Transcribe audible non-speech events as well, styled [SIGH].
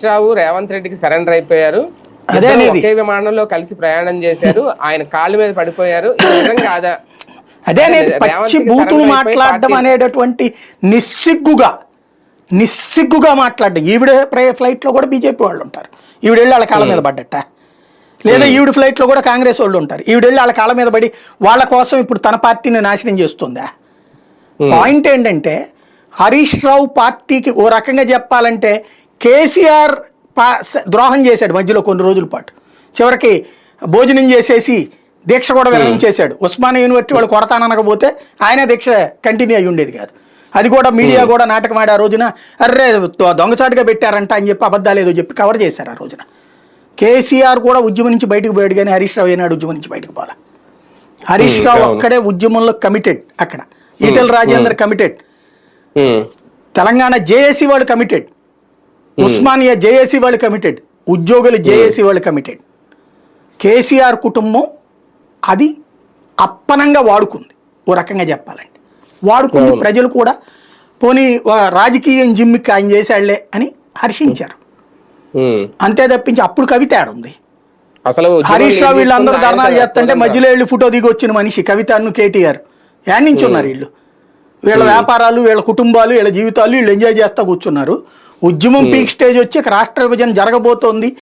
హరీష్ రావు రేవంత్ రెడ్డికి సరెండర్ అయిపోయారు. ఒకే విమానంలో కలిసి ప్రయాణం చేశారు. ఆయన కాళ్ళ మీద పడిపోయారు. నిజం కాదా [COUGHS] అదే పచ్చి బూతులు మాట్లాడడం అనేటటువంటి నిస్సిగ్గుగా నిస్సిగ్గుగా మాట్లాడడం. ఈవిడ ప్ర- ఫ్లైట్లో కూడా బీజేపీ వాళ్ళు ఉంటారు. ఈవిడ వెళ్ళి వాళ్ళ కాళ్ళ మీద పడ్డట. లేదా ఈవిడ ఫ్లైట్లో కూడా కాంగ్రెస్ వాళ్ళు ఉంటారు. ఈవిడ వెళ్ళి వాళ్ళ కాళ్ళ మీద పడి వాళ్ళ కోసం ఇప్పుడు తన పార్టీని నాశనం చేస్తుందా? పాయింట్ ఏంటంటే హరీష్ రావు పార్టీకి ఓ రకంగా చెప్పాలంటే కేసీఆర్ పా ద్రోహం చేశాడు మధ్యలో కొన్ని రోజుల పాటు. చివరికి భోజనం చేసేసి దీక్ష కూడా విరమించేశాడు ఉస్మానియా యూనివర్సిటీ వాళ్ళు కొడతాననకపోతే ఆయన దీక్ష కంటిన్యూ అయ్యి ఉండేది కాదు. అది కూడా మీడియా కూడా నాటకం ఆడి ఆ రోజున అర్రే దొంగచాటుగా పెట్టారంట అని చెప్పి అబద్ధాలు ఏదో చెప్పి కవర్ చేశారు ఆ రోజున. కేసీఆర్ కూడా ఉద్యమం నుంచి బయటకు పోయాడు కానీ హరీష్ రావు ఏనాడు ఉద్యమం నుంచి బయటకు పోలా. హరీష్ రావు అవును. ఒక్కడే ఉద్యమంలో కమిటెడ్ అక్కడ. ఈటెల రాజేందర్ కమిటెడ్ తెలంగాణ జేఏసీ వాళ్ళు కమిటెడ్ ఉస్మానియా జేఏసీ వాళ్ళు కమిటెడ్ ఉద్యోగులు జేఏసీ వాళ్ళు కమిటెడ్ కేసీఆర్ కుటుంబం అది అప్పనంగా వాడుకుంది. ఓ రకంగా చెప్పాలంటే. వాడుకుంది. ప్రజలు కూడా పోనీ రాజకీయం జిమ్మికి ఆయన చేశాడులే అని హర్షించారు. అంతే తప్పించి అప్పుడు కవిత ఆడుంది అసలు హరీష్ రావు వీళ్ళందరూ ధర్నాలు చేస్తుంటే మధ్యలో వెళ్ళి ఫోటో దిగి వచ్చిన మనిషి కవితను కేటీఆర్. యాడ్ నుంచి ఉన్నారు వీళ్ళు. వీళ్ళ వ్యాపారాలు వీళ్ళ కుటుంబాలు వీళ్ళ జీవితాలు వీళ్ళు ఎంజాయ్ చేస్తా కూర్చున్నారు. ఉద్యమం పీక్ స్టేజ్ వచ్చి రాష్ట్ర విభజన జరగబోతోంది.